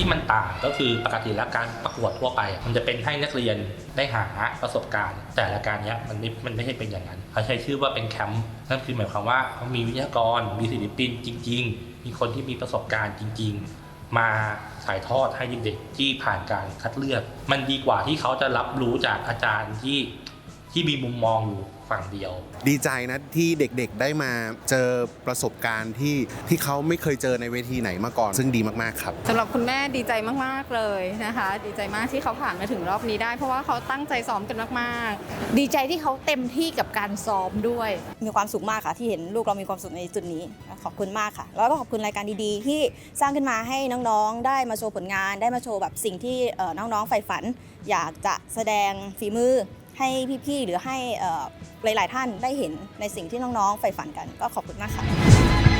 ที่มันต่างก็คือปกติแล้วการประกวดทั่วไป มันจะเป็นให้นักเรียนได้หาประสบการณ์ แต่ละการเนี้ยมันไม่มันไม่ใช่เป็นอย่างนั้น เขาใช้ชื่อว่าเป็นแคมป์นั่นคือหมายความว่าเขามีวิทยากรมีศิลปินจริง ๆ มีคนที่มีประสบการณ์จริง ๆ มาถ่ายทอดให้เด็กๆที่ผ่านการคัดเลือก มันดีกว่าที่เขาจะรับรู้จากอาจารย์ที่ ที่มีมุมมองอยู่ฝั่งเดียว ดีใจนะที่เด็กๆได้มาเจอประสบการณ์ที่ที่เขาไม่เคยเจอในเวทีไหนมาก่อน ซึ่งดีมากๆครับสำหรับคุณแม่ดีใจมากๆเลยนะคะ ดีใจมากที่เขาผ่านมาถึงรอบนี้ได้ เพราะว่าเขาตั้งใจซ้อมกันมากดีใจที่เขาเต็มที่กับการซ้อมด้วย มีความสุขมากค่ะ ที่เห็นลูกเรามีความสุขในจุดนี้ ขอบคุณมากค่ะ แล้วก็ขอบคุณรายการดีๆ ที่สร้างขึ้นมาให้น้องๆ ได้มาโชว์ผลงาน ได้มาโชว์แบบสิ่งที่เอ่อน้องๆใฝ่ฝัน อยากจะแสดงฝีมือ ให้พี่ๆหรือให้หลาย ๆ ท่านได้เห็นในสิ่งที่น้องๆใฝ่ฝันกันก็ขอบคุณมากค่ะ